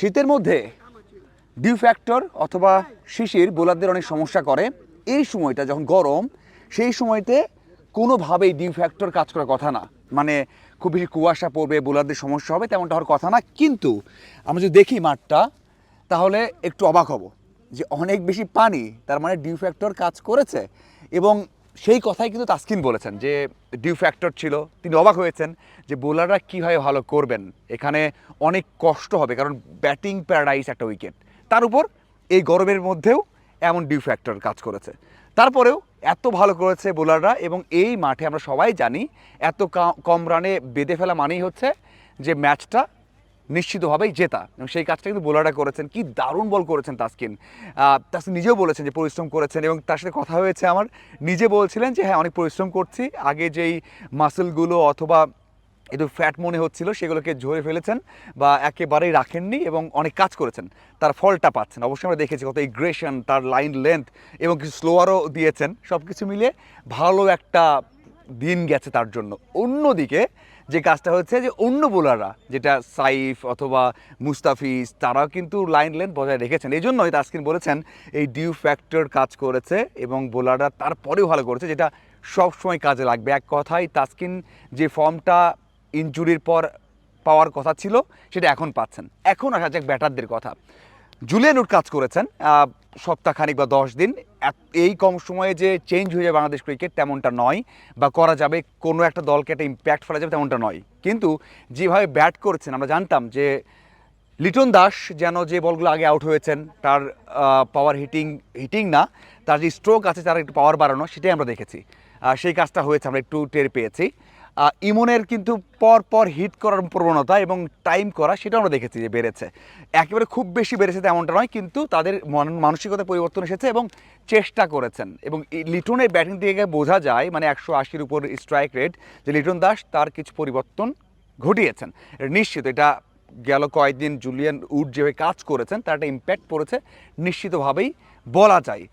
শীতের মধ্যে due factor অথবা শিশির, বোলারদের অনেক সমস্যা করে। এই সময়টা যখন গরম, সেই সময়তে কোনোভাবেই ডিউ ফ্যাক্টর কাজ করার কথা না। মানে খুব বেশি কুয়াশা পড়বে, বোলারদের সমস্যা হবে, তেমনটা হওয়ার কথা না। কিন্তু আমরা যদি দেখি মাঠটা, তাহলে একটু অবাক হব যে অনেক বেশি পানি, তার মানে ডিউ ফ্যাক্টর কাজ করেছে। এবং সেই কথাই কিন্তু তাসকিন বলেছেন, যে ডিউ ফ্যাক্টর ছিল, তিনি অবাক হয়েছেন যে বোলাররা কীভাবে ভালো করবেন। এখানে অনেক কষ্ট হবে, কারণ ব্যাটিং প্যারাডাইস একটা উইকেট তার উপর এই গরমের মধ্যেও এমন ডিউ ফ্যাক্টর কাজ করেছে। তারপরেও এত ভালো করেছে বোলাররা এবং এই মাঠে আমরা সবাই জানি, এত কম রানে বেঁধে ফেলা মানেই হচ্ছে যে ম্যাচটা নিশ্চিতভাবেই জেতা। এবং সেই কাজটা কিন্তু বোলাররা করেছেন। কি দারুণ বল করেছেন তাসকিন। তাসকিন নিজেও বলেছেন যে পরিশ্রম করেছেন এবং তার সাথে কথা হয়েছে আমার। নিজে বলছিলেন যে হ্যাঁ অনেক পরিশ্রম করছি। আগে যেই মাসেলগুলো অথবা একটু ফ্যাট মনে হচ্ছিল, সেগুলোকে ঝরে ফেলেছেন বা একেবারেই রাখেননি এবং অনেক কাজ করেছেন। তার ফলটা পাচ্ছেন। অবশ্যই আমরা দেখেছি কত ইগ্রেশন তার লাইন লেন্থ এবং কিছু স্লোয়ারও দিয়েছেন। সব কিছু মিলিয়ে ভালো একটা দিন গেছে তার জন্য। অন্যদিকে যে কাজটা হচ্ছে যে অন্য বোলাররা, যেটা সাইফ অথবা মুস্তাফিজ, তারাও কিন্তু লাইন লেন বজায় রেখেছেন। এই জন্যই তাসকিন বলেছেন, এই ডিউ ফ্যাক্টর কাজ করেছে এবং বোলাররা তারপরেও ভালো করেছে, যেটা সবসময় কাজে লাগবে। এক কথায় তাসকিন যে ফর্মটা ইনজুরির পর পাওয়ার কথা ছিল, সেটা এখন পাচ্ছেন। এখন আসা যাক ব্যাটারদের কথা। জুলিয়ান উড কাজ করেছেন সপ্তাহখানিক বা দশ দিন। এই কম সময়ে যে চেঞ্জ হয়ে যাবে বাংলাদেশ ক্রিকেট তেমনটা নয় বা করা যাবে, কোনো একটা দলকে একটা ইম্প্যাক্ট ফেলা যাবে তেমনটা নয়। কিন্তু যেভাবে ব্যাট করেছেন, আমরা জানতাম যে লিটন দাস যেন যে বলগুলো আগে আউট হয়েছেন, তার পাওয়ার হিটিং হিটিং না, তার যে স্ট্রোক আছে, তার একটু পাওয়ার বাড়ানো, সেটাই আমরা দেখেছি। সেই কাজটা হয়েছে, আমরা একটু টের পেয়েছি। ইমনের কিন্তু পর পর হিট করার প্রবণতা এবং টাইম করা সেটা আমরা দেখেছি যে বেড়েছে। একেবারে খুব বেশি বেড়েছে তেমনটা নয়, কিন্তু তাদের মন- মানসিকতা পরিবর্তন এসেছে এবং চেষ্টা করেছেন। এবং লিটনের ব্যাটিং থেকে বোঝা যায় মানে একশো আশির উপর স্ট্রাইক রেট যে লিটন দাস তার কিছু পরিবর্তন ঘটিয়েছেন। নিশ্চিত, এটা গেল কয়েকদিন জুলিয়ান উড যেভাবে কাজ করেছেন, তার একটা ইম্প্যাক্ট পড়েছে। নিশ্চিতভাবেই বলা যায়।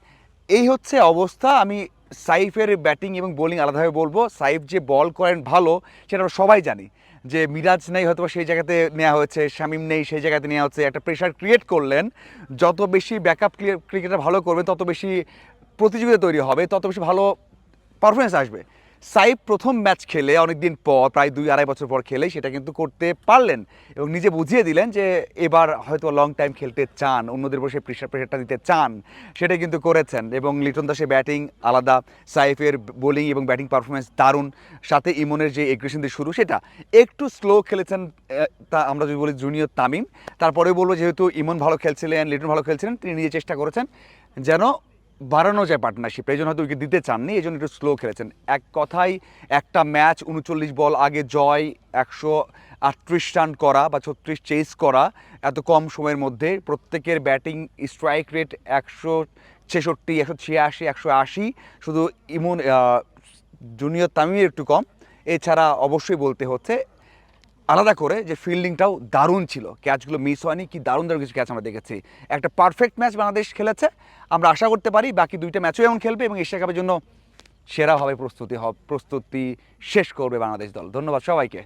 এই হচ্ছে অবস্থা। আমি সাইফের ব্যাটিং এবং বোলিং আলাদাভাবে বলব। সাইফ যে বল করেন ভালো, সেটা আমরা সবাই জানি। যে মিরাজ নেই হয়তো সেই জায়গাতে নেওয়া হয়েছে, শামিম নেই, সেই জায়গাতে নেওয়া হচ্ছে। একটা প্রেশার ক্রিয়েট করলেন, যত বেশি ব্যাকআপ ক্রিকেটার ভালো করবে, তত বেশি প্রতিযোগিতা তৈরি হবে, তত বেশি ভালো পারফরমেন্স আসবে। সাইফ প্রথম ম্যাচ খেলে, অনেকদিন পর, প্রায় দুই আড়াই বছর পর খেলে, সেটা কিন্তু করতে পারলেন এবং নিজে বুঝিয়ে দিলেন যে এবার হয়তো লং টাইম খেলতে চান, অন্যদের বসে প্রেশার প্রেশারটা দিতে চান, সেটা কিন্তু করেছেন এবং লিটন দাসের ব্যাটিং আলাদা, সাইফের বোলিং এবং ব্যাটিং পারফরমেন্স দারুণ, সাথে ইমনের যে এগ্রেশন দিয়ে শুরু, সেটা একটু স্লো খেলেছেন তা আমরা যদি বলি জুনিয়র তামিম। তারপরে বলব, যেহেতু ইমন ভালো খেলছিলেন, লিটন ভালো খেলছিলেন, তিনি নিজে চেষ্টা করেছেন যেন বাড়ানো যায় পার্টনারশিপ এই জন্য হয়তো উইকেট দিতে চাননি, এই জন্য একটু স্লো খেলেছেন। এক কথায়, একটা ম্যাচ উনচল্লিশ বল আগে জয়, একশো আটত্রিশ রান করা বা ছত্রিশ চেস করা, এত কম সময়ের মধ্যে প্রত্যেকের ব্যাটিং স্ট্রাইক রেট একশো ছেষট্টি, একশো ছিয়াশি, একশো আশি, শুধু ইমন জুনিয়র তামিমের একটু কম। এছাড়া অবশ্যই বলতে হচ্ছে আলাদা করে যে ফিল্ডিংটাও দারুণ ছিল। ক্যাচগুলো মিস হয়নি, কি দারুণ দারুণ কিছু ক্যাচ আমরা দেখেছি। একটা পারফেক্ট ম্যাচ বাংলাদেশ খেলেছে। আমরা আশা করতে পারি বাকি দুইটা ম্যাচও এমন খেলবে এবং এশিয়া কাপের জন্য সেরা হবে প্রস্তুতি প্রস্তুতি শেষ করবে বাংলাদেশ দল। ধন্যবাদ সবাইকে।